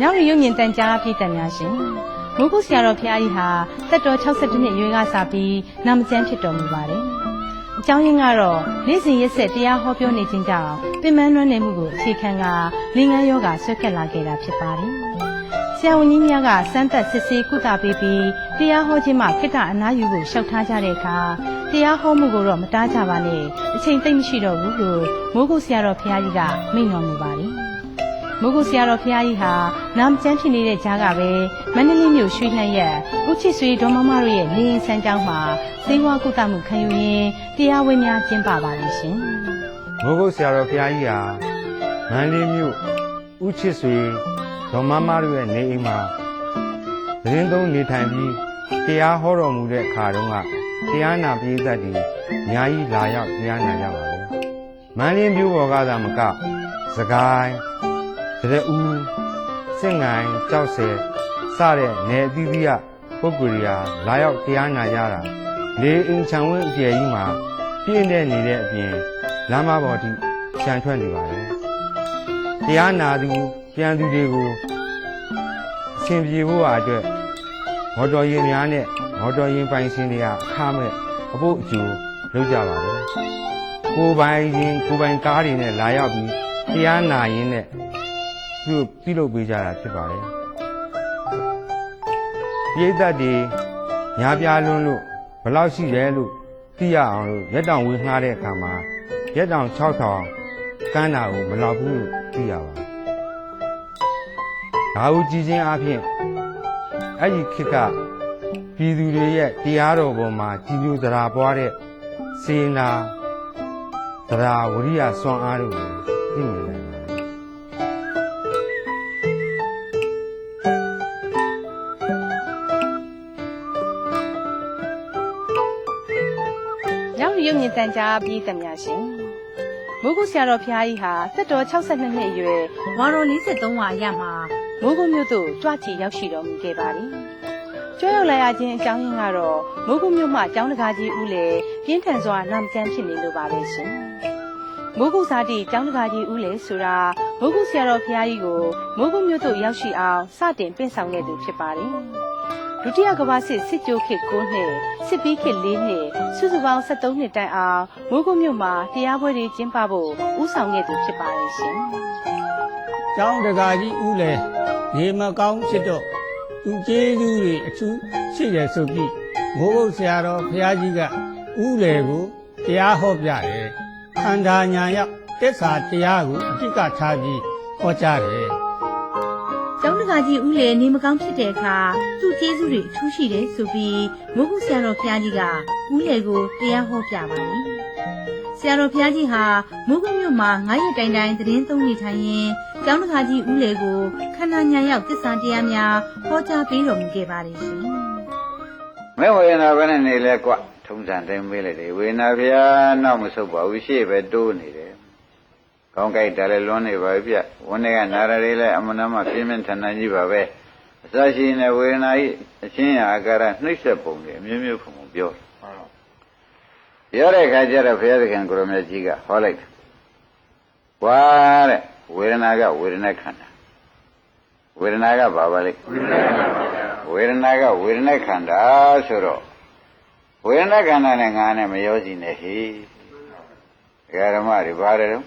ရီရုပ်မြင်တန်ကြားပြည်တန်များရှင်မုဂုဆရာတော်ဖျားကြီးဟာတက်တော်62နှစ်အရွယ်ကစပြီးနာမကျန်းဖြစ်တော်မူပါတယ်အကြောင်းရင်းကတော့နေ့စဉ်ရက်ဆက်တရားဟောပြောနေခြင်းကြောင့်ပင်မနှွမ်းနေမှုကိုအခြေခံကလင်ငန်းယောဂဆွဲကပ်လာခဲ့တာဖြစ်ပါတယ်ဆရာဝန်ကြီးများကစမ်းသပ်စစ်ဆေးကုသပေးပြီးတရားဟောခြင်းမှာခိတ္တအနားယူဖို့ရှောက်ထားကြတဲ့အခါတရားဟောမှုကိုတော့မတားကြပါနဲ့အချိန်သိမ့်မရှိတော့ဘူးလို့မိုးကုတ်ဆရာတော်ဖျားကြီးကမိန့်တော်မူပါတယ် မိုးကုတ်ဆရာတော်ဖျားကြီးဟာနာမကျန်းဖြစ်နေတဲ့ကြားကပဲမန္တလေးမြို့ရွှေနှက်ရက်ဦးချစ်ဆွေဒေါ်မမတို့ရဲ့နေအိမ်ဆန်းကျောင်းမှာစေဝါကုသမှုခံယူရင်းတရားဝဲများကျင်းပပါလိမ့်ရှင်မိုးကုတ်ဆရာတော်ဘုရားကြီးဟာမန္တလေးမြို့ဥချစ်ဆွေဒေါ်မမတို့ရဲ့နေအိမ်မှာသတင်းသုံးနေထိုင်ပြီးတရားဟောတော်မူတဲ့အခါတုန်းကတရားနာပရိသတ်တွေအများကြီးလာရောက်တရားနာကြပါဘူးမန္တလေးမြို့ပေါ်ကသာမကစကိုင်း တရဦးစင်ငိုင်းကြောက်ဆယ်စတဲ့နေအသီးသီးကပုဂ္ဂိုလ်တွေဟာလာရောက်တရားနာကြတာလေအင်ချံဝင်းအကျယ်ကြီးမှာပြည့်နေနေတဲ့အပြင်လမ်းမပေါ်ထိခြံထွက်နေပါတယ်။တရားနာသူပြန်သူတွေကိုအဆင်ပြေဖို့အတွက်မော်တော်ယာဉ်များနဲ့မော်တော်ယာဉ်ပိုင်ရှင်တွေကအခမဲ့အဖို့အကျိုးလုပ်ကြပါတယ်။ကိုယ်ပိုင်ရင်ကိုယ်ပိုင်ကားတွေနဲ့လာရောက်ပြီးတရားနာရင်းနဲ့ သူတို့ပြုလုပ်ပေးကြတာဖြစ်ပါတယ်။ပြည်သက်တွေညားပြားလွန်းလို့ဘယ်လောက်ရှိတယ်လို့သိရအောင်လို့ရက်တောင်ဝေးငှားတဲ့အခါမှာရက်တောင်6000ကမ်းတာကိုမလောက်ဘူးလို့သိရပါတယ်။ဒါကိုကြည်ချင်းအဖြစ်အဲ့ဒီခေတ်ကပြည်သူတွေရဲ့တရားတော်ပေါ်မှာကြည်ညိုသရာပွားတဲ့စေနာသရာဝရိယစွမ်းအားတို့ကိုသိမြင်နိုင်ပါတယ် တန်ကြားပြည်တများရှင်မိုးကုတ်ဆရာတော်ဖျားကြီးဟာတက်တော်62နှစ်အရွယ်ဝါတော်43ဝါအရမှာမိုးကုတ်မြို့သို့ကြွချီရောက်ရှိတော်မူခဲ့ပါသည်ကျွဲရောက်လာရခြင်းအကြောင်းရင်းကတော့မိုးကုတ်မြို့မှာကျောင်းတကာကြီးဦးလေပြင်းထန်စွာနာမကျန်းဖြစ်နေလို့ပါပဲရှင်မိုးကုတ်စာတီကျောင်းတကာကြီးဦးလေဆိုတာမိုးကုတ်ဆရာတော်ဖျားကြီးကိုမိုးကုတ်မြို့သို့ရောက်ရှိအောင်စတင်ပင့်ဆောင်ခဲ့သူဖြစ်ပါတယ် ဒုတိယကမ္ဘာစစ်စစ်ကြိုးခေတ်9နှစ်စစ်ပြီးခေတ်4နှစ်စုစုပေါင်း73နှစ်တိုင်အောင်မိုးကုတ်မြို့မှာတရားပွဲတွေကျင်းပဖို့ဥဆောင်ခဲ့သူဖြစ်ပါရဲ့ရှင်ကျောင်းတကာကြီးဦးလေနေမကောင်းဖြစ်တော့သူကျေးဇူးတွေအထူးရှိတယ်ဆိုပြီးမိုးဘုတ်ဆရာတော်ဘုရားကြီးကဦးလေကိုတရားဟောပြတယ်ခန္ဓာညာရောက်တစ္ဆာတရားကိုအတိကထားပြီးဟောကြားတယ် ကျောင်းတကာကြီးဦးလေနေမကောင်းဖြစ်တဲ့အခါသူ့ကျေးဇူးတွေအထူးရှိတယ်ဆိုပြီးမိုးကုတ်ဆရာတော်ဘုရားကြီးကဦးလေကိုတရားဟောပြပါလိမ့်ဆရာတော်ဘုရားကြီးဟာမိုးကုတ်မြို့မှာ9ရက်တိုင်တိုင်သတင်းသုံးနေထိုင်ရင်းကျောင်းတကာကြီးဦးလေကိုခန္ဓာညာရောက်သစ္စာတရားများဟောကြားပေးတော်မူခဲ့ပါတယ်ရှင်မဲဝေဒနာပဲနဲ့နေလဲကွထုံးစံတိုင်းမေးလိုက်တယ်ဝေဒနာဖျားနောက်မဆုတ်ပါဘူးရှေ့ပဲတိုးနေတယ် ကောင်းကြိုက်တယ်လဲလွန်းနေပါပြီဗျဝန်းတွေကနာရလေးလဲအမနာမပြင်းပြင်းထန်ထန်ကြီးပါပဲအစရှိနေဝေဒနာဤအချင်းရာအာကာရနှိမ့်ဆက်ပုံတွေအမျိုးမျိုးဖုံဖုံပြောတယ်ပြောတဲ့ခါကျတော့ဘုရားသခင်ကိုရမကြီးကဟောလိုက်တယ်ဝါတဲ့ဝေဒနာကဝေဒနာခန္ဓာဝေဒနာကဘာပါလဲဝေဒနာကဝေဒနာခန္ဓာဆိုတော့ဝေဒနာခန္ဓာနဲ့ငါနဲ့မရောစီနဲ့ဟိဒကာ ဓမ္မတွေပါတယ်တော့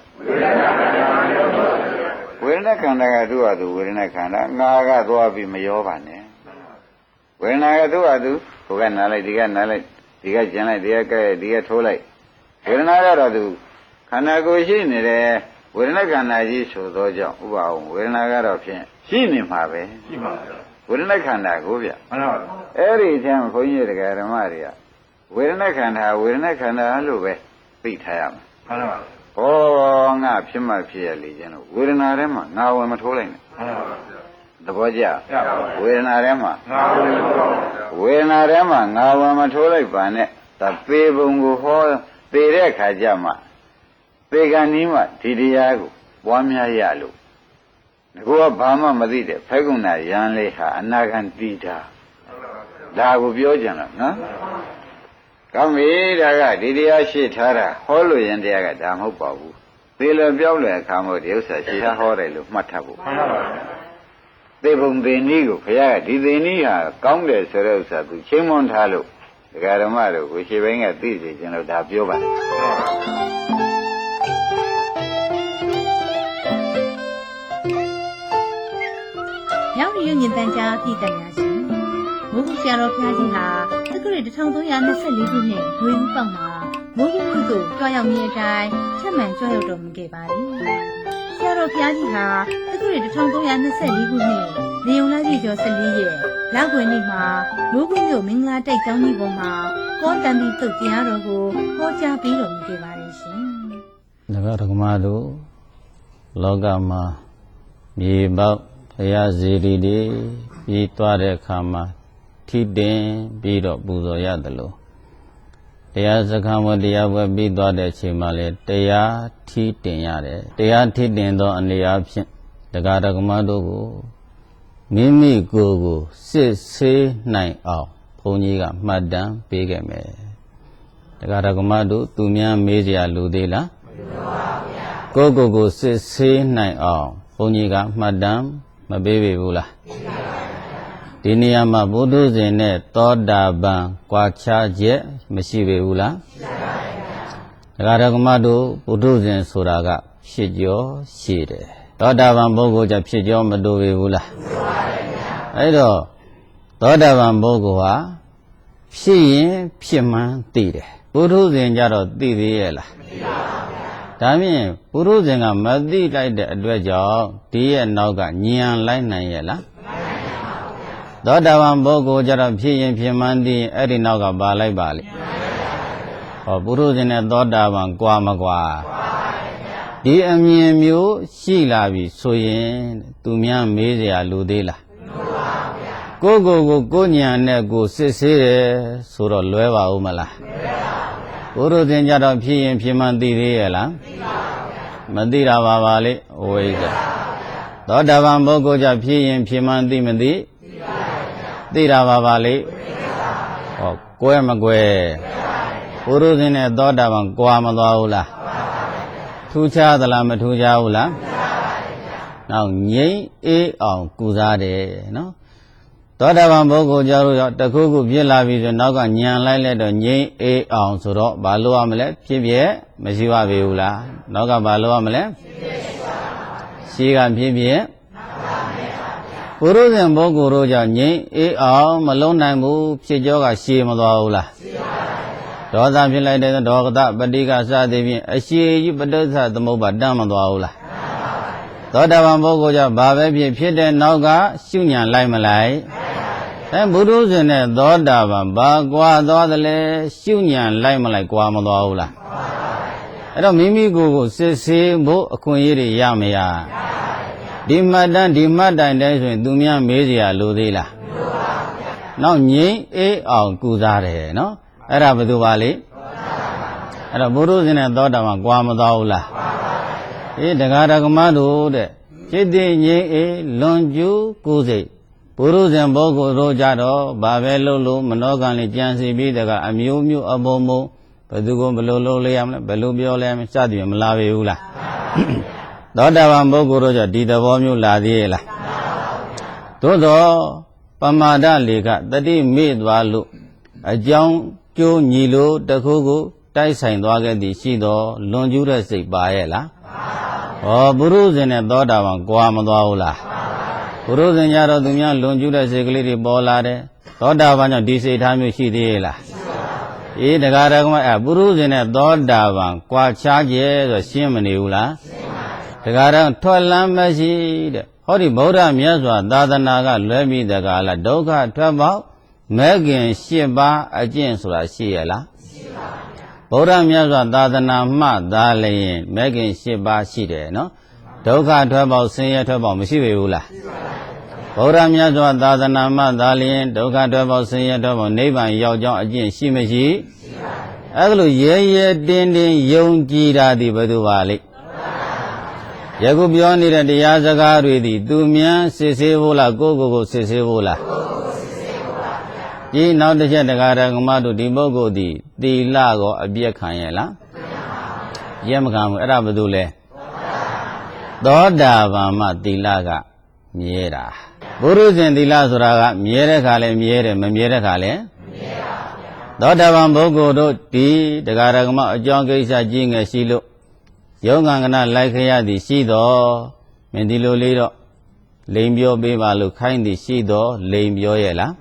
ဝေဒနာခန္ဓာကသူ့ဟာသူဝေဒနာခန္ဓာငါကသွားပြီးမရောပါနဲ့ဝေဒနာကသူ့ဟာသူဟိုကနားလိုက်ဒီကနားလိုက်ဒီကကျန်လိုက်ဒီကကဲဒီကထိုးလိုက်ဝေဒနာကတော့သူခန္ဓာကိုယ်ရှိနေတယ်ဝေဒနာခန္ဓာကြီးဆိုသောကြောင့်ဥပအောင်ဝေဒနာကတော့ဖြင့်ရှိနေမှာပဲရှိပါပါဝေဒနာခန္ဓာကိုဗျမှန်ပါပါအဲ့ဒီအထက်ဘုန်းကြီးတွေကဓမ္မတွေကဝေဒနာခန္ဓာဝေဒနာခန္ဓာလို့ပဲသိထားရမှာ မှန်ပါပါဘောငါဖြစ်မှဖြစ်ရလေခြင်းလို့ဝေဒနာထဲမှာငါဝင်မထိုးလိုက်နဲ့မှန်ပါပါသဘောကျဝေဒနာထဲမှာငါဝင်မထိုးဝေဒနာထဲမှာငါဝင်မထိုးလိုက်ပါနဲ့သပေပုံကိုဟောပေတဲ့ခါကျမှပေကံနီးမှဒီတရားကိုပွားများရလို့ကိုကဘာမှမသိတဲ့ဖဲကုဏရန်လေးဟာအနာဂံတိတာဒါကိုပြောကြတယ်နော် ကောင်းပြီဒါကဒီတရားရှိထားတာဟောလို့ရင်တရားကဒါမဟုတ်ပါဘူးသေလပြောင်းလဲအခါမို့ဒီဥစ္စာရှိထားဟောတယ်လို့မှတ်ထားဖို့မှန်ပါပါသေဘုံသေနည်းကိုဘုရားကဒီသေနည်းဟာကောင်းတယ်ဆိုတဲ့ဥစ္စာသူချင်းမွန်ထားလို့ဒကာဓမ္မတို့ကိုရှေ့ပိုင်းကသိစေခြင်းလို့ဒါပြောပါတယ်မြောက်ရီညင်တန်ကြားပြည်တများရှင်မိုးကုဆရာတော်ဘုရားကြီးဟာ သက္ကရာ1324ခုနှစ်ဝေဦးပေါက်မှာမိုးကုမြို့သို့ကြွရောက်မြင်အတိုင်းချက်မှန်ကြွရောက်တော်မူခဲ့ပါသည်ဆရာတော်ဘုရားကြီးဟာသက္ကရာ1324ခုနှစ်နေုံလာကြီးကျော်14ရက်လောက်ွယ်နေ့မှာမိုးကုမြို့မင်္ဂလာတိုက်ကျောင်းကြီးပေါ်မှာဟောတန်ပြီးတုတ်တရားတော်ကိုဟောကြားပေးတော်မူခဲ့ပါတယ်ရှင်ဒကာဒကမတို့လောကမှာမြေပေါက်ဘုရားဇေဒီတွေပြီးသွားတဲ့အခါမှာ ထိတင်ပြီးတော့ပူဇော်ရတယ်လို့တရားစခန်းဝတရားပွဲပြီးသွားတဲ့အချိန်မှာလေတရားထိတင်ရတယ်တရားထိတင်သောအနေအချင်းဒကာဒကမတို့ကိုမိမိကိုယ်ကိုစစ်ဆေးနိုင်အောင်ဘုန်းကြီးကမှတ်တမ်းပေးခဲ့မယ်ဒကာဒကမတို့သူများမေးစရာလူသေးလားကိုယ့်ကိုယ်ကိုစစ်ဆေးနိုင်အောင်ဘုန်းကြီးကမှတ်တမ်းမပေးပေဘူးလား ဒီနေရာမှာဘုဒ္ဓဇင်နဲ့သောတာပန်ကွာခြားချက်မရှိပေဘူးလားရှိပါဘူးဗျာဒကာဒကမတို့ဘုဒ္ဓဇင်ဆိုတာကဖြစ်ကျော်ရှိတယ်သောတာပန်ပုဂ္ဂိုလ်ကြဖြစ်ကျော်မတူပေဘူးလားရှိပါဘူးဗျာအဲ့တော့သောတာပန်ပုဂ္ဂိုလ်ဟာဖြစ်ရင်ဖြစ်မှန်းသိတယ်ဘုဒ္ဓဇင်ကြတော့သိသေးရဲ့လားဒါဖြင့်ပုရုဇဉ်ကမသိလိုက်တဲ့အတွက်ကြောင့်ဒီရဲ့နောက်ကညံလိုက်နိုင်ရဲ့လား သောတာပန်ပုဂ္ဂိုလ်ကြတော့ဖြစ်ရင်ဖြစ်မှန်းသိရင်အဲ့ဒီနောက်ကပါလိုက်ပါလိမ့်ဟောပုရုဇဉ်နဲ့သောတာပန်ကွာမကွာဒီအမြင်မျိုးရှိလာပြီဆိုရင်သူများမေးเสียလူသေးလားကိုယ့်ကိုယ်ကိုကိုယ်ညာနဲ့ကိုယ်စစ်ဆေးတယ်ဆိုတော့လွဲပါဦးမလားဘုရုဇင်ကြတော့ဖြစ်ရင်ဖြစ်မှန်းသိသေးရဲ့လားမသိတာပါပါလေဝိဇ္ဇာသောတာပန်ပုဂ္ဂိုလ်ကြဖြစ်ရင်ဖြစ်မှန်းသိမသိ သိတာပါပါလေဟောကွဲမကွဲဘုရုဇင်နဲ့သောတာပန်ကွာမသွားဘူးလားထူးခြားသလားမထူးခြားဘူးလားနောက်ငြိမ့်အေးအောင်ကုစားတယ်နော်သောတာပန်ပုဂ္ဂိုလ်ကြောင့်ရောတခုခုဖြစ်လာပြီဆိုနောက်ကညံလိုက်လိုက်တော့ငြိမ့်အေးအောင်ဆိုတော့ဘာလို့ရမလဲဖြစ်ပြက်မရှိပါပေဘူးလားနောက်ကဘာလို့ရမလဲရှိကဖြစ်ပြ က်ပုရုဇဉ်ပုဂ္ဂိုလ်တို့ကြောင့်ငြိမ့်အေးအောင်မလုံးနိုင်ဘူးဖြစ်ကြောကရှည်မသွားဘူးလားဒေါသဖြစ်လိုက်တဲ့ဒေါကတပဋိကစသည်ဖြင့်အရှိကြီးပဋိစ္စသမုပ္ပါတမ်းမသွားဘူးလားသောတာပန်ပုဂ္ဂိုလ်ကြောင့်ဘာပဲဖြစ်ဖြစ်တဲ့နောက်ကရှုညံလိုက်မလိုက်အဲဘုရုဇဉ်နဲ့သောတာပန်ဘာကွာသွားသလဲရှုညံလိုက်မလိုက်ကွာမသွားဘူးလားအဲ့တော့မိမိကိုယ်ကိုစစ်ဆေးဖို့အခွင့်အရေးတွေရမရ ဒီမှတ်တမ်းဒီမှတ်တိုင်တိုင်းဆိုရင်သူများမေးเสียလိုသေးလားနောက်ငိမ့်အေးအောင်ကုစားတယ်နော်အဲ့ဒါဘယ်သူပါလိအဲ့တော့ဘုရုဇဉ်နဲ့သောတာပန်ကွာမသွားဘူးလားအေးတရားဓမ္မတို့တဲ့စိတ်တည်ငြိမ်အေးလွန်ကျူးကိုယ်စိတ်ဘုရုဇဉ်ဘောကိုယ်တို့ကြတော့ဘာပဲလုပ်လို့မနောကံလေးကြံစီပြီးတကအမျိုးမျိုးအပုံပုံဘယ်သူကဘယ်လိုလုပ်လဲရမလဲဘယ်လိုပြောလဲစသည်ဖြင့်မလာပေဘူးလား သောတာပန်ပုဂ္ဂိုလ်တို့ကြဒီသဘောမျိုးလာသေးရဲ့လားသို့တော့ပမာဒလေကတတိမေ့သွားလို့အကြောင်းကျိုးညီလို့တခုခုတိုက်ဆိုင်သွားခဲ့သည်ရှိတော့လွန်ကျူးတဲ့စိတ်ပါရဲ့လားဟောပုရုဇဉ်နဲ့သောတာပန်ကြွားမသွားဘူးလားပုရုဇဉ်ကြတော့သူများလွန်ကျူးတဲ့စိတ်ကလေးတွေပေါ်လာတယ်သောတာပန်ကြောင့်ဒီစိတ်ထားမျိုးရှိသေးရဲ့လားအေးတရားတော်ကမအဲပုရုဇဉ်နဲ့သောတာပန်ကြွားချကျဲဆိုရှင်းမနေဘူးလား တရားတော်ထွက်လမ်းမရှိတဲ့ဟောဒီဗုဒ္ဓမြတ်စွာသာသနာကလွဲပြီးတကားလားဒုက္ခထွက်ပေါက်မဲခင်၈ပါးအကျင့်ဆိုတာရှိရလားဗုဒ္ဓမြတ်စွာသာသနာမှသာလျင်မဲခင်၈ပါးရှိတယ်နော်ဒုက္ခထွက်ပေါက်ဆင်းရဲထွက်ပေါက်မရှိပေဘူးလားဗုဒ္ဓမြတ်စွာသာသနာမှသာလျင်ဒုက္ခထွက်ပေါက်ဆင်းရဲထွက်ပေါက်နိဗ္ဗာန်ရောက်ကြောင်းအကျင့်ရှိမရှိအဲ့ဒါလိုရဲရဲတင်းတင်းယုံကြည်တာဒီဘယ်သူပါလိမ့် ယခုပြောနေတဲ့တရားစကားတွေဒီသူမြန်စစ်ဆေးဖို့လားကိုယ့်ကိုယ်ကိုစစ်ဆေးဖို့လားဒီနောက်တစ်ချက်တရားဓမ္မတို့ဒီပုဂ္ဂိုလ်ဒီသီလကောအပြည့်ခံရဲ့လားရဲမခံဘူးအဲ့ဒါဘာလို့လဲသောတာပန်မှသီလကမြဲတာဘုရုဇဉ်သီလဆိုတာကမြဲတဲ့ခါလဲမြဲတယ်မမြဲတဲ့ခါလဲသောတာပန်ပုဂ္ဂိုလ်တို့ဒီတရားဓမ္မအကြောင်းကိစ္စကြီးငယ်ရှိလို့ ယောဂံကနာလိုက်ခရသည်ရှိတော်မင်းဒီလိုလေးတော့လိန်ပြောပေးပါလို့ခိုင်းသည်ရှိတော်လိန်ပြောရဲ့လား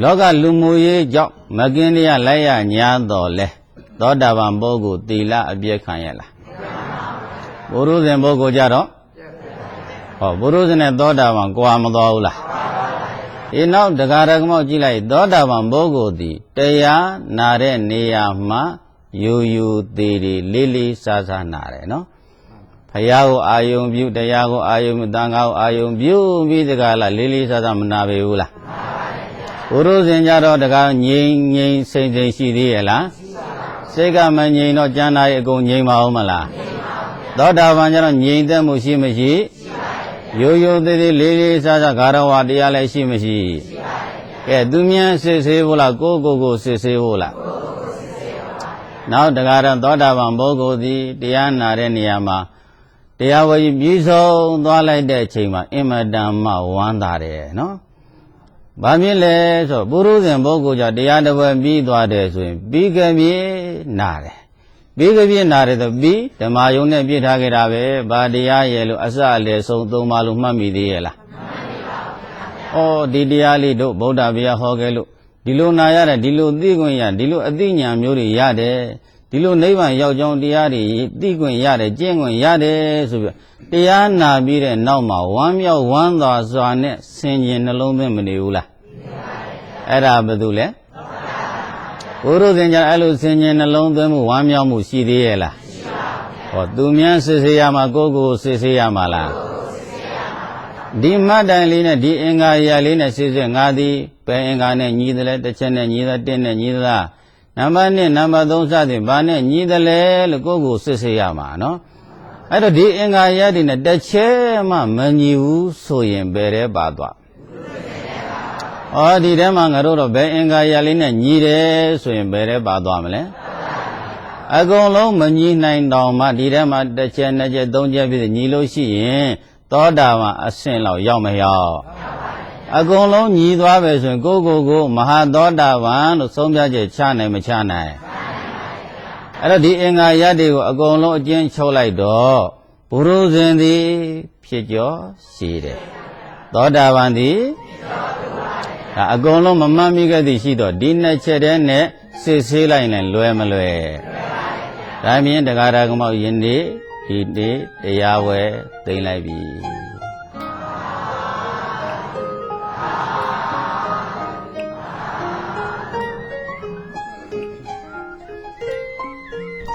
လောကလူမှုရေးကြောင့်မကင်းတရားလိုက်ရညာတော်လဲသောတာပန်ပုဂ္ဂိုလ်သီလအပြည့်ခံရလားဘုရုဇဉ်ပုဂ္ဂိုလ်ကြတော့ဟောဘုရုဇဉ်နဲ့သောတာပန်ကြွာမတော်ဘူးလားဒီနောက်တရားရကမောက်ကြည့်လိုက်သောတာပန်ပုဂ္ဂိုလ်သည်တရားနာတဲ့နေရာမှာ ယူယူသေးသေးလေးလေးစားစားနာတယ်နော်ဖယားကိုအာယုံပြုတရားကိုအာယုံပြုတန်ခါကိုအာယုံပြုပြီးတကလားလေးလေးစားစားမနာပေဘူးလားဘုရုဇဉ်ကြတော့တကားငြိမ်ငြိမ်စိမ့်စိမ့်ရှိသေးရဲ့လားစိတ်ကမငြိမ်တော့ကျန်တာရဲ့အကုန်ငြိမ်ပါဦးမလားသောတာပန်ကျတော့ငြိမ်သက်မှုရှိမရှိရိုးရိုးသေးသေးလေးလေးစားစားဂါရဝတရားလည်းရှိမရှိကဲသူမြန်စစ်ဆေးဖို့လားကိုယ့်ကိုယ်ကိုစစ်ဆေးဖို့လား နောက်တရားတော်သောတာပန်ပုဂ္ဂိုလ်သည်တရားနာတဲ့နေရာမှာတရားဝေကြီးပြီးဆုံးသွားလိုက်တဲ့အချိန်မှာအင်မတန်မှဝမ်းသာတယ်နော်။ဘာဖြစ်လဲဆိုပုရုဇဉ်ပုဂ္ဂိုလ်ကြောင့်တရားတစ်ပွဲပြီးသွားတယ်ဆိုရင်ပြီးကပြေနာတယ်။ပြီးကပြေနာတယ်ဆိုပြီးဓမ္မယုံနဲ့ပြည့်ထားခဲ့တာပဲ။ဘာတရားရဲ့လို့အစအလယ်ဆုံးသုံးပါလို့မှတ်မိသေးရဲ့လား။မှတ်မိပါဘူး။ဩဒီတရားလေးတို့ဗုဒ္ဓဘုရားဟောခဲ့လို့ ဒီလိုနာရတယ်ဒီလိုသိခွင့်ရဒီလိုအသိဉာဏ်မျိုးတွေရတယ်ဒီလိုနိဗ္ဗာန်ရောက်ကြောင်းတရားတွေသိခွင့်ရတယ်ကျင့်ခွင့်ရတယ်ဆိုပြီးတရားနာပြီးတဲ့နောက်မှာဝမ်းမြောက်ဝမ်းသာစွာနဲ့ဆင်ခြင်နှလုံးသွင်းမနေဘူးလားအဲ့ဒါဘာလို့လဲဘုရုသင်္ကြန်အဲ့လိုဆင်ခြင်နှလုံးသွင်းမှုဝမ်းမြောက်မှုရှိသေးရဲ့လားရှိပါဘူးဟောသူများစစ်ဆေးရမှာကိုယ့်ကိုယ်စစ်ဆေးရမှာလားဒီမတ်တိုင်လေးနဲ့ဒီအင်္ဂါရလေးနဲ့စစ်စစ်ငါသည် ဘယ်အင်္ဂါနဲ့ညီးတယ်လဲတစ်ချက်နဲ့ညီးတယ်တစ်နဲ့ညီးသလားနံပါတ်1နံပါတ်3စသည်ဘာနဲ့ညီးတယ်လဲလို့ကိုယ့်ကိုယ်စစ်ဆေးရမှာနော်အဲ့တော့ဒီအင်္ဂါရတွေနဲ့တစ်ချက်မှမညီဘူးဆိုရင်ဘယ်တဲ့ပါသွားဩဒီထဲမှာငါတို့တော့ဘယ်အင်္ဂါရလေးနဲ့ညီးတယ်ဆိုရင်ဘယ်တဲ့ပါသွားမလဲအကုန်လုံးမညီနိုင်တော့မှဒီထဲမှာတစ်ချက်နှစ်ချက်သုံးချက်ပြည့်ညီလို့ရှိရင်သောတာပန်အဆင့်လောက်ရောက်မရောက် အကုန်လုံးညီသွားပဲဆိုရင်ကိုယ့်ကိုယ်ကိုမဟာသောတာပန်လို့ဆုံးဖြတ်ချက်ချနိုင်မချနိုင်အဲ့တော့ဒီအင်္ဂါရတ်တွေကိုအကုန်လုံးအကျဉ်းချုပ်လိုက်တော့ဘုရုဇဉ်သည်ဖြစ်ကျော်ရှိတယ်သောတာပန်သည်ဒါအကုန်လုံးမမှတ်မိခဲ့သည်ရှိတော့ဒီနှစ်ချက်တည်းနဲ့စစ်ဆေးလိုက်ရင်လွယ်မလွယ်ဒါမြင်တရားဓမ္မယင်းဒီဒီနေ့တရားဝဲသိမ့်လိုက်ပြီ။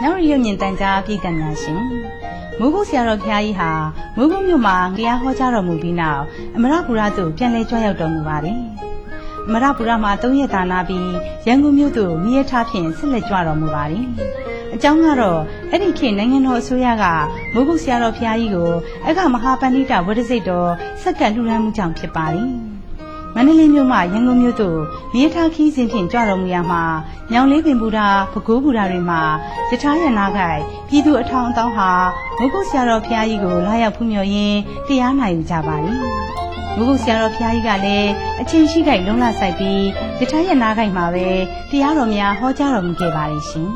နောက်ရရုံမြင့်တန်ကြားပြည်ကံများရှင်။မုဂုဆရာတော်ဘုရားကြီးဟာမုဂုမြို့မှာတရားဟောကြားတော်မူပြီးနောက်အမရပူရသို့ပြန်လည်ကြွရောက်တော်မူပါတယ်။အမရပူရမှာ၃ရက်တာနာပြီးရန်ကုန်မြို့သို့မြရထားဖြင့်ဆက်လက်ကြွတော်မူပါတယ်။အကြောင်းကတော့အဲ့ဒီခေတ်နိုင်ငံတော်အစိုးရကမုဂုဆရာတော်ဘုရားကြီးကိုအခမဟာပဏိတဝဒစိတ်တော်စက္ကန့်လှူဒါန်းမှုကြောင့်ဖြစ်ပါတယ်။ မန္တလေးမြို့မှရန်ကုန်မြို့သို့မြေထားခီးစဉ်ဖြင့်ကြွတော်မူရမှာညောင်လေးပင်ဘူတာပကိုးဘူတာတွေမှာယထာရနာခိုင်ပြည်သူအထောင်အသောင်းဟာမုဂုဆရာတော်ဘုရားကြီးကိုလာရောက်ဖူးမြော်ရင်းတရားနာယူကြပါလိမ့်မုဂုဆရာတော်ဘုရားကြီးကလည်းအချင်းရှိခိုင်လုံးလဆိုင်ပြီးယထာရနာခိုင်မှာပဲတရားတော်များဟောကြားတော်မူခဲ့ပါလိမ့်ရှင်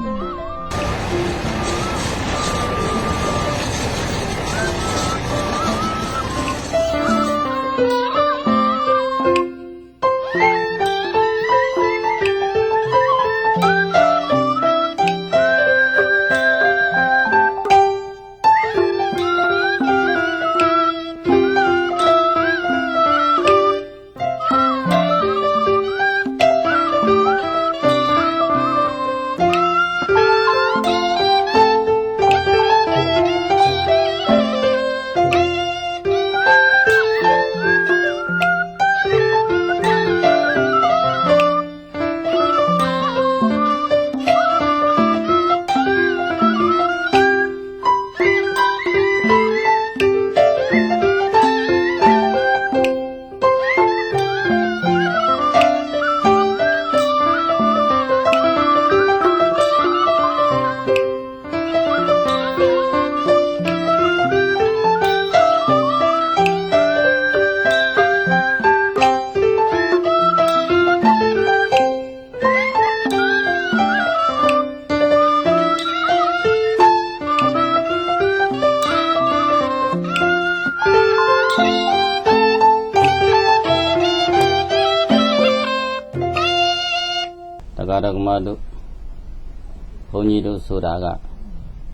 န်းကြီးတို့ဆိုတာက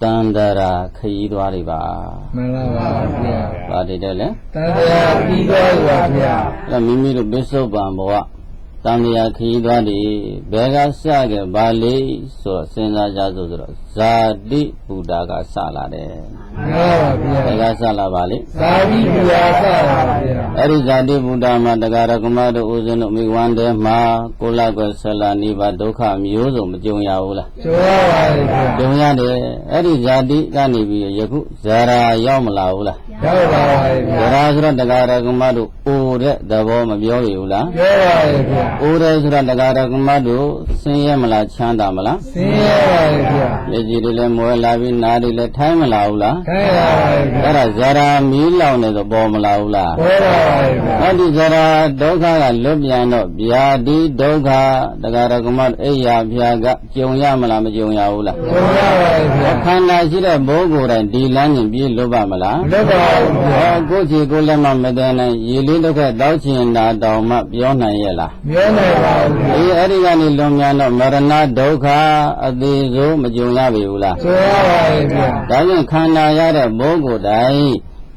တန်တရာခရီးသွားတွေပါမှန်လားပါဗျာ။ပါတယ်တယ်လေတန်တရားပြီးသွားပါဗျာ။အဲ့ဒါမိမိတို့ပစ္စုပန်ဘဝ တန်တရာခရီးသွားတွေဘယ်ကစခဲ့ပါလိဆိုတော့စဉ်းစားကြဆိုဆိုတော့ဇာတိဘုဒ္ဓကစလာတယ်မှန်ပါဗျာ။ဘယ်ကစလာပါလိသာဝိဘူရာစပါဗျာအဲ့ဒီဇာတိဘုဒ္ဓမှာတရားရကမတို့ဦးဇင်းတို့မိဝမ်းထဲမှာကိုလကွယ်ဆလာနိဗ္ဗာန်ဒုက္ခမျိုးစုံမကြုံရဘူးလားကျော်ရပါဗျာကြုံရတယ်အဲ့ဒီဇာတိကနေပြီးယခုဇာရာရောက်မလာဘူးလား ရောက်ပါပါဇဗျာာရာဆိုတော့တရားရကမတို့အိုတဲ့သဘောမပြောရဘူးလားပြောပါဗျာအိုတယ်ဆိုတော့တရားရကမတို့ဆင်းရဲမလားချမ်းသာမလားဆင်းရဲပါဗျာလက်ကြီးတွေလည်းမွဲလာပြီးနားတွေလည်းထိုင်းမလာဘူးလားခိုင်းရပါဗျာအဲ့ဒါဇာရာမီးလောင်နေတော့ပေါ်မလာဘူးလားပေါ်ပါပါဗျာအဲ့ဒီဇရာဒုက္ခကလွတ်ပြန်တော့ဗျာဒီဒုက္ခတရားရကမအိယာဖျာကကြုံရမလားမကြုံရဘူးလားကျော်ရပါဗျာခန္ဓာရှိတဲ့ဘိုးကိုယ်တိုင်ဒီလမ်းရင်ပြေးလွတ်ပါမလားလွတ်ပါဗျာဟောကိုယ်ချီကိုယ်လက်မမတန်နိုင်ရေလေးတစ်ခက်တောက်ချင်တာတောင်မှပြောနိုင်ရဲ့လားပြောနိုင်ပါဗျာအေးအဲ့ဒီကနေလွန်မြန်တော့မရဏဒုက္ခအသေးဆုံးမကြုံရပြီဘူးလားကျော်ရပါဗျာဒါကြောင့်ခန္ဓာရတဲ့ဘိုးကိုယ်တိုင်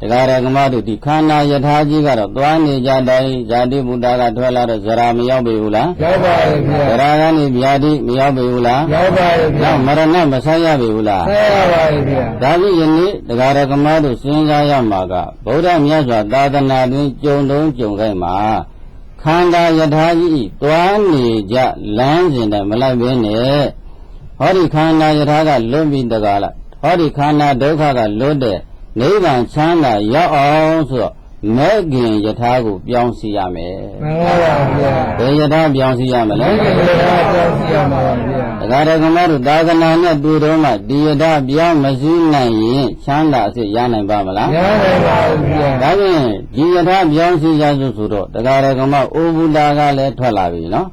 တရားရကမတို့ဒီခန္ဓာယထာကြီးကတော့သွားနေကြတိုင်းဇာတိဘုဒ္ဓကထွက်လာတော့ဇရာမရောက်ပြီဘူးလားရောက်ပါဗျာဇရာကနေဗျာတိမရောက်ပြီဘူးလားရောက်ပါဗျာနောက်မရဏမဆိုင်ရပြီဘူးလားဆက်ရပါဗျာဒါဖြင့်ယနေ့တရားရကမတို့စဉ်းစားရမှာကဗုဒ္ဓမြတ်စွာသာသနာတွင်ကြုံတုံးကြုံခိုင်းမှာခန္ဓာယထာကြီးသွားနေကြလမ်းစဉ်နဲ့မလိုက်ဘဲနဲ့ဟောဒီခန္ဓာယထာကလွတ်ပြီးတကားလားဟောဒီခန္ဓာဒုက္ခကလွတ်တဲ့ နိဗ္ဗာန်ချမ်းသာရောက်အောင်ဆိုတော့မဲ့ခင်ယထာကိုပြောင်းစီရမယ်မှန်ပါပါဗျာဘယ်ယထာပြောင်းစီရမလဲဒီကလေးကကြောက်စီရမှာပါဗျာတရားတော်ကမတို့သာသနာနဲ့တွေ့တော့မှဒီယထာပြောင်းမရှိနိုင်ရင်ချမ်းသာအစ်ရနိုင်ပါမလားရနိုင်ပါဗျာဒါဖြင့်ဒီယထာပြောင်းစီရဆိုဆိုတော့တရားတော်ကမအိုဘူတာကလည်းထွက်လာပြီနော်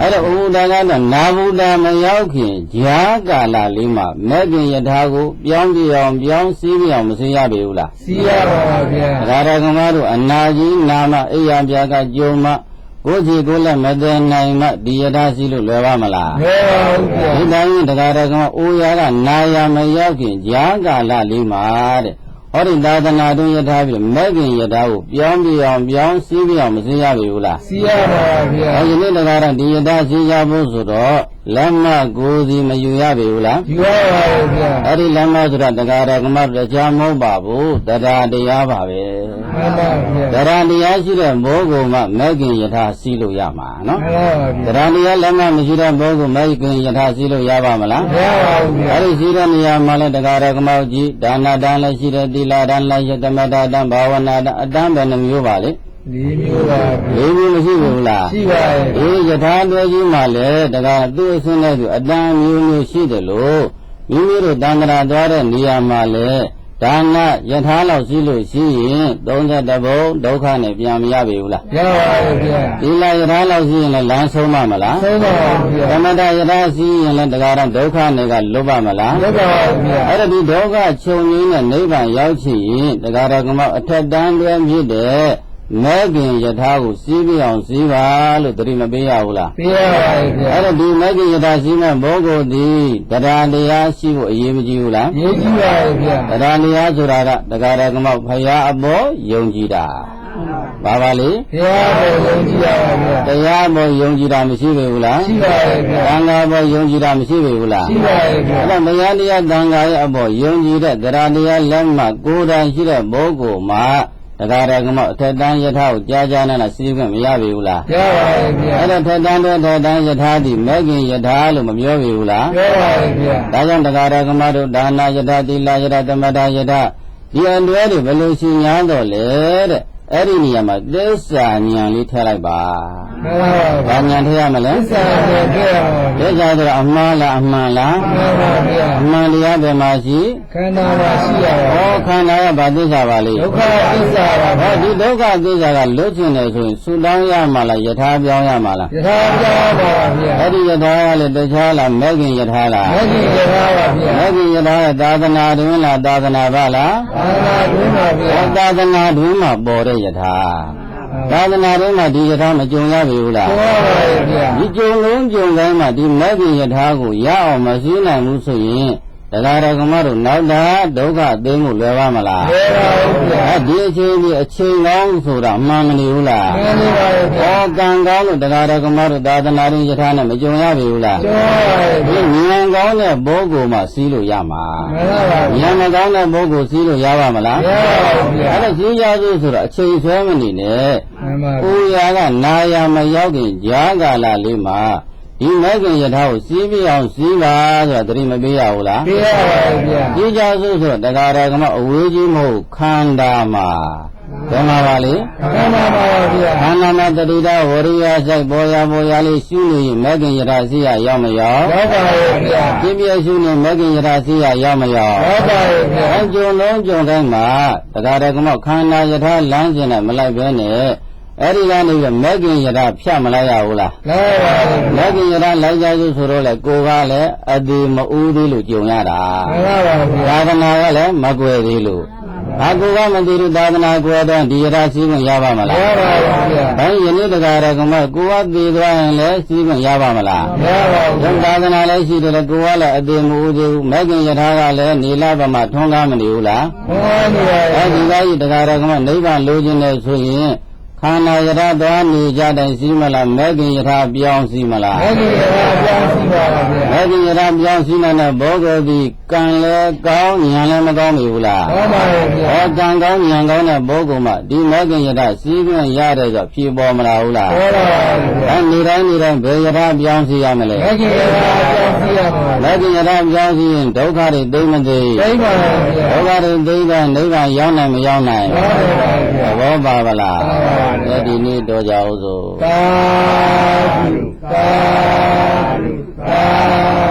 အဲ့တော့အိုဘူတာကတော့နာဘူတာမရောက်ခင်ဂျာကာလလေးမှာမဲ့ခင်ယထာကိုပြောင်းပြအောင်ပြောင်းစည်းပြအောင်မစည်းရပြီဘူးလားစီရပါပါဗျာတရားတော်ကမတို့အနာကြီးနာမအိယာပြာကကြုံမှကိုယ်စီကိုယ်လက်မတည်နိုင်မှဒီယထာစီလို့လွယ်ပါမလားမဲပါဗျာဒီတိုင်းတရားတော်ကအိုရာကနာယမရောက်ခင်ဂျာကာလလေးမှာတဲ့ ဟောဒီသာသနာတွင်ယထာပြီမဲ့ခင်ယထာကိုပြောင်းပြအောင်ပြောင်းစည်းပြအောင်မစည်းရပြီဘူးလားစီရပါဗျာအဲဒီနေ့တရားတော်ဒီယထာစည်းရဖို့ဆိုတော့ လက်မကိုယ်စီမယူရပြီဘူးလားယူရပါဗျာအဲ့ဒီလက်မဆိုတာတရားတော်ကမတရားမဟုတ်ပါဘူးတရားတရားပါပဲမှန်ပါဗျာတရားတရားရှိတဲ့ဘောကုံမှမဲ့ခင်ယထာစည်းလို့ရမှာနော်မှန်ပါဗျာတရားတရားလက်မမရှိတဲ့ဘောကုံမဲ့ခင်ယထာစည်းလို့ရပါမလားမရပါဘူးဗျာအဲ့ဒီရှိတဲ့နေရာမှာလည်းတရားရကမောက်ကြီးဒါနတန်လည်းရှိတယ်သီလတန်လည်းရှိသမထတန်ဘာဝနာတန်အတန်းပဲနှမျိုးပါလေ လေးမျိုးပါဗျာလေးမျိုးမရှိဘူးလားရှိပါရဲ့အေးယထာတော်ကြီးမှလည်းတရားသူ့အစင်းတဲ့သူအတန်းမျိုးမျိုးရှိတယ်လို့မိမိတို့တန်ត្រာသွားတဲ့နေရာမှာလည်းဒါနယထာလောက်ရှိလို့ရှိရင်30ဘုံဒုက္ခနဲ့ပြန်မရပြီဘူးလားရပါရဲ့ဗျာသီလယထာလောက်ရှိရင်လည်းလမ်းဆုံးမမလားသုံးပါပါဗျာသမထယထာရှိရင်လည်းတရားတော်ဒုက္ခနဲ့ကလွတ်ပါမလားရပါပါဗျာအဲ့ဒါဒီဒုက္ခချုပ်ငင်းတဲ့နိဗ္ဗာန်ရောက်ချင်ရင်တရားတော်ကမောက်အထက်တန်းတွဲဖြစ်တဲ့ မဲခင်ယထာကိုစီးပြအောင်စီးပါလို့တတိမပေးရဘူးလားပြရပါရဲ့ဗျာအဲ့ဒါဒီမဲခင်ယထာစီးမဲ့ဘောဂုတ်ဒီတရားတရားရှိဖို့အရေးမကြီးဘူးလားရေးကြည့်ပါရဲ့ဗျာတရားတရားဆိုတာကတရားတော်ကမောက်ဖရာအပေါ်ယုံကြည်တာပါပါလေဘုရားကိုယုံကြည်ရပါဗျာတရားပေါ်ယုံကြည်တာမရှိပေဘူးလားရှိပါရဲ့ဗျာသံဃာပေါ်ယုံကြည်တာမရှိပေဘူးလားရှိပါရဲ့ဗျာအဲ့ဒါမယတရားသံဃာရဲ့အပေါ်ယုံကြည်တဲ့တရားတရားလက်မှကိုယ်တိုင်ရှိတဲ့ဘောကိုမှာ တရားရကမောအထက်တန်းယထာကိုကြားကြားနဲ့စီးခွင့်မရပြီဘူးလားရပါရဲ့ဗျာအဲ့ဒါထက်တန်းတဲ့ထက်တန်းယထာဒီမဲခင်ယထာလို့မပြောပြီဘူးလားပြောပါရဲ့ဗျာဒါကြောင့်တရားရကမတို့ဒါနာယထာတိလာယထာသမထယထာဒီအတွဲတွေဘယ်လိုရှင်ညာတော့လဲတဲ့ အဲ့ဒီနေရာမှာသစ္စာဉာဏ်လေးထည့်လိုက်ပါမှန်ပါ။ဘာဗျာဉာဏ်ထည့်ရမလဲသစ္စာနဲ့ပြရပါ။သစ္စာဆိုတာအမှားလားအမှန်လားမှန်ပါဗျာ။အမှန်တရားဘယ်မှာရှိခန္ဓာမှာရှိရပါ။ဩခန္ဓာကဘာသစ္စာပါလဲဒုက္ခသစ္စာပါ။ဟောဒီဒုက္ခသစ္စာကလွတ်ကျင်တယ်ဆိုရင်ဆူတောင်းရမှာလားယထာပြောင်းရမှာလားယထာပြပါပါဗျာ။အဲ့ဒီယထာကလည်းတခြားလားမဲခင်ယထာလားမဂ္ဂင်ယထာပါဗျာမဲခင်ယထာကသာသနာတွင်လားသာသနာပါလားဘာသာတွင်ပါဗျာ။ဟောသာသနာတွင်မှာပေါ်တဲ့ယထာမသာသနာထဲမှာဒီယထာမကြုံရပြီဘူးလားဘုရားပါဗျာဒီကြုံလုံးကြုံတိုင်းမှာဒီမဲ့ခင်ယထာကိုရအောင်မရှိနိုင်ဘူးဆိုရင် တရားတော်ကမတို့နောက်တာဒုက္ခသိမှုလွယ်ပါမလားဘုရားပါဗျာအဲဒီအချိန်ဒီအချိန်ကောင်းဆိုတာမှန်မနေဘူးလားမှန်ပါပါဗျာဟောကံကောင်းလို့တရားတော်ကမတို့သာသနာရင်ယထာနဲ့မကြုံရပြီဘူးလားကျော်ပါဗျာဒီဉာဏ်ကောင်းတဲ့ဘိုးကိုမှစီးလို့ရမှာမှန်ပါပါဗျာဉာဏ်မကောင်းတဲ့ဘိုးကိုစီးလို့ရပါမလားရပါဘူးဗျာအဲ့ဒါစီးရစုဆိုတော့အချိန်ဆွဲမနေနဲ့မှန်ပါ။ကိုရာကနာယာမရောက်ခင်ကြားကာလလေးမှာ ဒီမဲ့ခင်ယထာကိုစီးပြအောင်စီးပါဆိုတာတတိမပေးရဘူးလားပြရပါဗျာ။ဒီကြဆိုဆိုတော့တရားတော်ကမအဝေးကြီးမဟုတ်ခန္ဓာမှာဘယ်မှာပါလဲမှန်ပါပါဗျာခန္ဓာမှာတတိတာဝရိယစိုက်ပေါ်ရပေါ်ရလေးရှုနေရင်မဲ့ခင်ယထာစီးရရောက်မရောက်ရောက်ပါဗျာပြည့်ပြည့်ရှုနေမဲ့ခင်ယထာစီးရရောက်မရောက်ရောက်ပါဗျာအကျုံလုံးကြုံတိုင်းမှာတရားတော်ကမခန္ဓာယထာလမ်းစဉ်နဲ့မလိုက်ဘဲနဲ့ အဲ့ဒီကနေပြီးမဲ့ခင်ယထာဖြတ်မလိုက်ရဘူးလားလာပါဗျာလက်ကျင်ရတာလိုက်ကြစုဆိုတော့လေကိုကလည်းအဒီမဦးသေးလို့ကြုံရတာမှန်ပါပါဗျာသာသနာကလည်းမကွယ်သေးလို့ဘာကိုကမသိလို့သာသနာကွယ်တော့ဒီရတာစည်းခွင့်ရပါမရလားပါပါဗျာဘယ်ယနေ့တကားရကမကိုကသိသွားရင်လည်းစည်းခွင့်ရပါမလားရပါဘုဗျာရားသာသနာလည်းရှိတယ်လေကိုကလည်းအဒီမဦးသေးဘူးမဲ့ခင်ယထာကလည်းနေလာပါမှထွန်းကားမနေဘူးလားဘုရားနေပါအဲဒီကကြီးတကားရကမနိဗ္ဗာန်လိုချင်တယ်ဆိုရင် ခန္ဓာယထာသွားနေကြတိုင်းစည်းမလားမဲ့ခင်ယထာပြောင်းစည်းမလားအဲ့ဒီကပြောင်းစီပါဗျာအဲ့ဒီရတာပြောင်းစီနေတဲ့ဘောဂေဒီကံလည်းကောင်းဉာဏ်လည်းမကောင်းပြီဘူးလားဟုတ်ပါဗျာဟောကံကောင်းဉာဏ်ကောင်းတဲ့ဘောဂုံမှာဒီမေခင်ရတာစီးပြင်းရတယ်ဆိုဖြေပေါ်မလာဘူးလားဟုတ်ပါဗျာအဲ့နေတိုင်းနေတိုင်းဘယ်ရတာပြောင်းစီရမလဲလက်ကြီးကပြောင်းစီရပါမေခင်ရတာပြောင်းစီရင်ဒုက္ခတွေသိမ့်မသိသိပါဗျာဒုက္ခတွေသိတဲ့နိဗ္ဗာန်ရောက်နိုင်မရောက်နိုင်ဟုတ်ပါဗျာသ ဘောပါဗလားဟုတ်ပါဗျာအဲ့ဒီနေ့တော့ကြအောင်စို့သာဓုသာဓုသာ